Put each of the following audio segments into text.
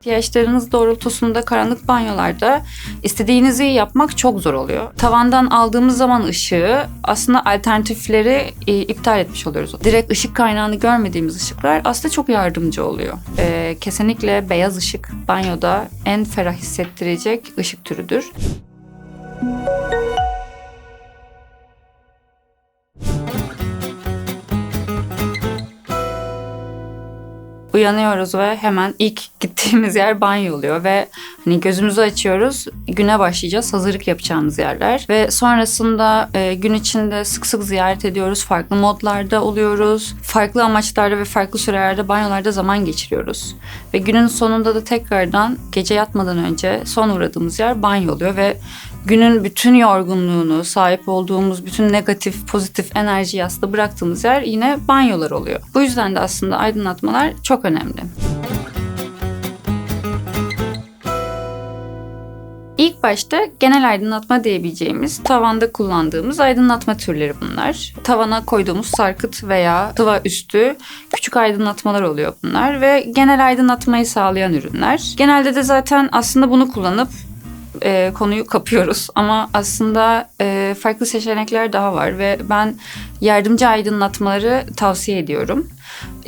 İhtiyaçlarınız doğrultusunda karanlık banyolarda istediğinizi yapmak çok zor oluyor. Tavandan aldığımız zaman ışığı aslında alternatifleri e, iptal etmiş oluyoruz. Direkt ışık kaynağını görmediğimiz ışıklar aslında çok yardımcı oluyor. E, kesinlikle beyaz ışık banyoda en ferah hissettirecek ışık türüdür. Uyanıyoruz ve hemen ilk gittiğimiz yer banyo oluyor ve hani gözümüzü açıyoruz. Güne başlayacağız hazırlık yapacağımız yerler ve sonrasında e, gün içinde sık sık ziyaret ediyoruz. Farklı modlarda oluyoruz. Farklı amaçlarda ve farklı sürelerde banyolarda zaman geçiriyoruz. Ve günün sonunda da tekrardan gece yatmadan önce son uğradığımız yer banyo oluyor ve günün bütün yorgunluğunu, sahip olduğumuz bütün negatif, pozitif enerjiyi aslında bıraktığımız yer yine banyolar oluyor. Bu yüzden de aslında aydınlatmalar çok önemli. İlk başta genel aydınlatma diyebileceğimiz tavanda kullandığımız aydınlatma türleri bunlar. Tavana koyduğumuz sarkıt veya sıva üstü küçük aydınlatmalar oluyor bunlar ve genel aydınlatmayı sağlayan ürünler. Genelde de zaten aslında bunu kullanıp e, konuyu kapıyoruz ama aslında e, farklı seçenekler daha var ve ben yardımcı aydınlatmaları tavsiye ediyorum.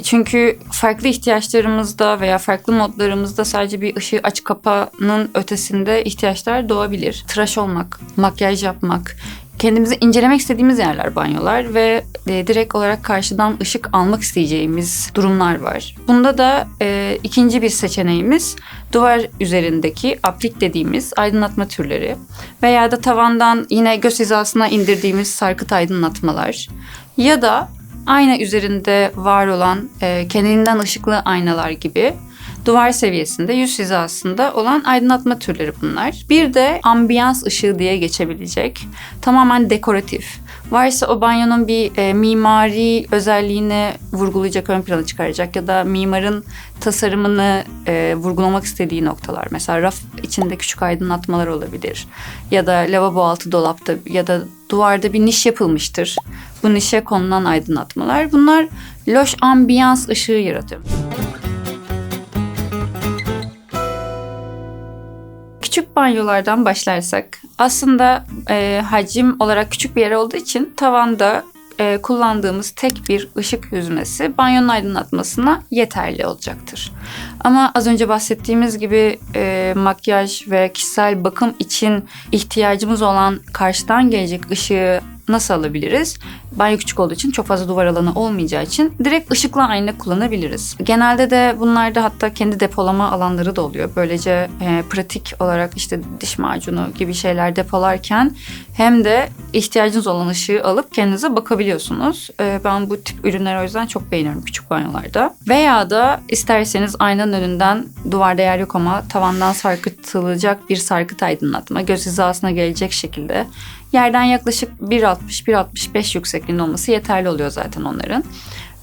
Çünkü farklı ihtiyaçlarımızda veya farklı modlarımızda sadece bir ışığı aç kapanın ötesinde ihtiyaçlar doğabilir. Tıraş olmak, makyaj yapmak, kendimizi incelemek istediğimiz yerler banyolar ve e, direkt olarak karşıdan ışık almak isteyeceğimiz durumlar var. Bunda da e, ikinci bir seçeneğimiz duvar üzerindeki aplik dediğimiz aydınlatma türleri veya da tavandan yine göz hizasına indirdiğimiz sarkıt aydınlatmalar ya da ayna üzerinde var olan e, kendinden ışıklı aynalar gibi duvar seviyesinde yüz hizasında olan aydınlatma türleri bunlar. Bir de ambiyans ışığı diye geçebilecek tamamen dekoratif. Varsa o banyonun bir e, mimari özelliğini vurgulayacak, ön plana çıkaracak ya da mimarın tasarımını e, vurgulamak istediği noktalar. Mesela raf içinde küçük aydınlatmalar olabilir. Ya da lavabo altı dolapta ya da duvarda bir niş yapılmıştır. Bu nişe konulan aydınlatmalar. Bunlar loş ambiyans ışığı yaratıyor. Küçük banyolardan başlarsak aslında e, hacim olarak küçük bir yer olduğu için tavanda e, kullandığımız tek bir ışık hüzmesi banyonun aydınlatmasına yeterli olacaktır. Ama az önce bahsettiğimiz gibi e, makyaj ve kişisel bakım için ihtiyacımız olan karşıdan gelecek ışığı nasıl alabiliriz? Banyo küçük olduğu için çok fazla duvar alanı olmayacağı için direkt ışıklı ayna kullanabiliriz. Genelde de bunlarda hatta kendi depolama alanları da oluyor. Böylece e, pratik olarak işte diş macunu gibi şeyler depolarken hem de ihtiyacınız olan ışığı alıp kendinize bakabiliyorsunuz. E, ben bu tip ürünleri o yüzden çok beğeniyorum küçük banyolarda. Veya da isterseniz aynanın önünden duvarda yer yok ama tavandan sarkıtılacak bir sarkıt aydınlatma göz hizasına gelecek şekilde yerden yaklaşık 1.60-1.65 yüksekliğinde olması yeterli oluyor zaten onların.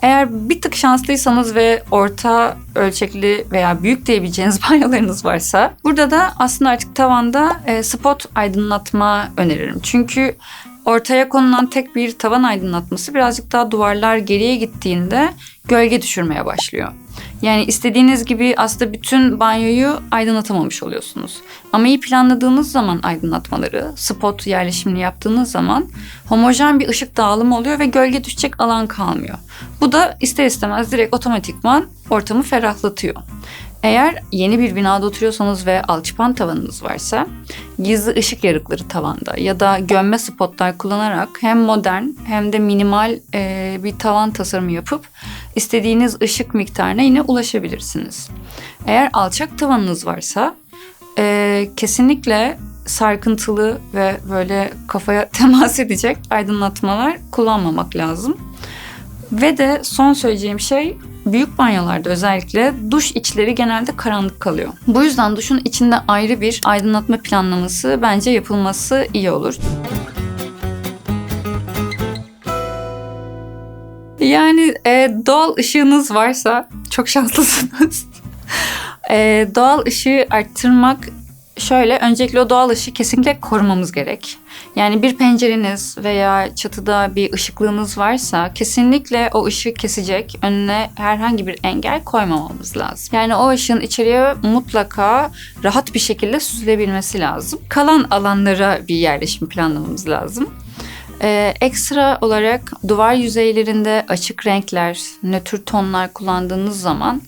Eğer bir tık şanslıysanız ve orta ölçekli veya büyük diyebileceğiniz banyolarınız varsa burada da aslında artık tavanda e, spot aydınlatma öneririm. Çünkü ortaya konulan tek bir tavan aydınlatması birazcık daha duvarlar geriye gittiğinde gölge düşürmeye başlıyor. Yani istediğiniz gibi aslında bütün banyoyu aydınlatamamış oluyorsunuz. Ama iyi planladığınız zaman aydınlatmaları, spot yerleşimini yaptığınız zaman homojen bir ışık dağılımı oluyor ve gölge düşecek alan kalmıyor. Bu da ister istemez direkt otomatikman ortamı ferahlatıyor. Eğer yeni bir binada oturuyorsanız ve alçıpan tavanınız varsa gizli ışık yarıkları tavanda ya da gömme spotlar kullanarak hem modern hem de minimal e, bir tavan tasarımı yapıp istediğiniz ışık miktarına yine ulaşabilirsiniz. Eğer alçak tavanınız varsa e, kesinlikle sarkıntılı ve böyle kafaya temas edecek aydınlatmalar kullanmamak lazım. Ve de son söyleyeceğim şey büyük banyolarda özellikle duş içleri genelde karanlık kalıyor. Bu yüzden duşun içinde ayrı bir aydınlatma planlaması bence yapılması iyi olur. Yani e, doğal ışığınız varsa çok şanslısınız. e, doğal ışığı arttırmak şöyle öncelikle o doğal ışığı kesinlikle korumamız gerek. Yani bir pencereniz veya çatıda bir ışıklığınız varsa kesinlikle o ışığı kesecek önüne herhangi bir engel koymamamız lazım. Yani o ışığın içeriye mutlaka rahat bir şekilde süzülebilmesi lazım. Kalan alanlara bir yerleşim planlamamız lazım. Ee, ekstra olarak duvar yüzeylerinde açık renkler, nötr tonlar kullandığınız zaman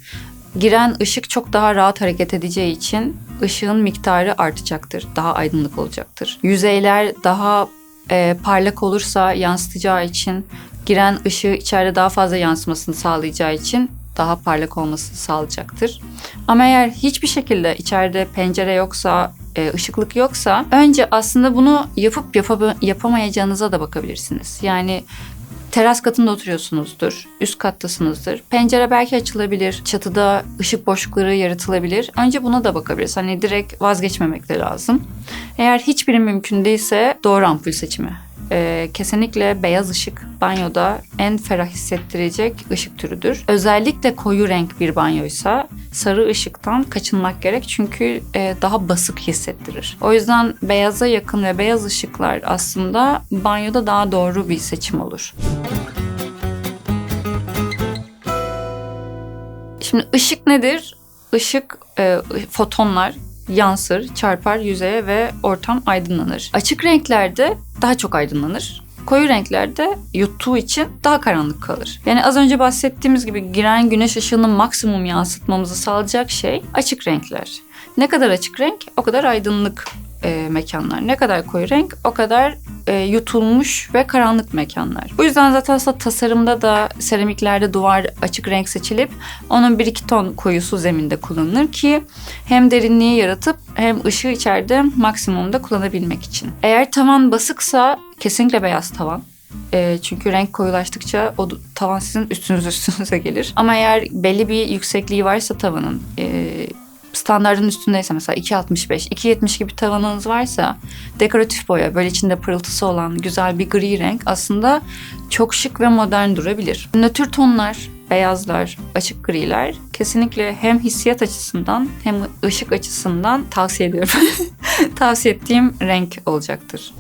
giren ışık çok daha rahat hareket edeceği için ışığın miktarı artacaktır. Daha aydınlık olacaktır. Yüzeyler daha e, parlak olursa yansıtacağı için giren ışığı içeride daha fazla yansımasını sağlayacağı için daha parlak olmasını sağlayacaktır. Ama eğer hiçbir şekilde içeride pencere yoksa, e, ışıklık yoksa önce aslında bunu yapıp yapab- yapamayacağınıza da bakabilirsiniz. Yani teras katında oturuyorsunuzdur, üst kattasınızdır. Pencere belki açılabilir, çatıda ışık boşlukları yaratılabilir. Önce buna da bakabiliriz. Hani direkt vazgeçmemek de lazım. Eğer hiçbiri mümkün değilse doğru ampul seçimi. Ee, kesinlikle beyaz ışık banyoda en ferah hissettirecek ışık türüdür. Özellikle koyu renk bir banyoysa sarı ışıktan kaçınmak gerek çünkü e, daha basık hissettirir. O yüzden beyaza yakın ve beyaz ışıklar aslında banyoda daha doğru bir seçim olur. Şimdi ışık nedir? Işık e, fotonlar yansır, çarpar yüzeye ve ortam aydınlanır. Açık renklerde daha çok aydınlanır. Koyu renklerde yuttuğu için daha karanlık kalır. Yani az önce bahsettiğimiz gibi giren güneş ışığını maksimum yansıtmamızı sağlayacak şey açık renkler. Ne kadar açık renk o kadar aydınlık e, mekanlar. Ne kadar koyu renk o kadar e, yutulmuş ve karanlık mekanlar. Bu yüzden zaten aslında tasarımda da seramiklerde duvar açık renk seçilip onun bir iki ton koyusu zeminde kullanılır ki hem derinliği yaratıp hem ışığı içeride maksimumda kullanabilmek için. Eğer tavan basıksa kesinlikle beyaz tavan. E, çünkü renk koyulaştıkça o tavan sizin üstünüze üstünüze gelir. Ama eğer belli bir yüksekliği varsa tavanın e, standartın üstündeyse mesela 2.65, 2.70 gibi tavanınız varsa dekoratif boya böyle içinde pırıltısı olan güzel bir gri renk aslında çok şık ve modern durabilir. Nötr tonlar, beyazlar, açık griler kesinlikle hem hissiyat açısından hem ışık açısından tavsiye ediyorum. tavsiye ettiğim renk olacaktır.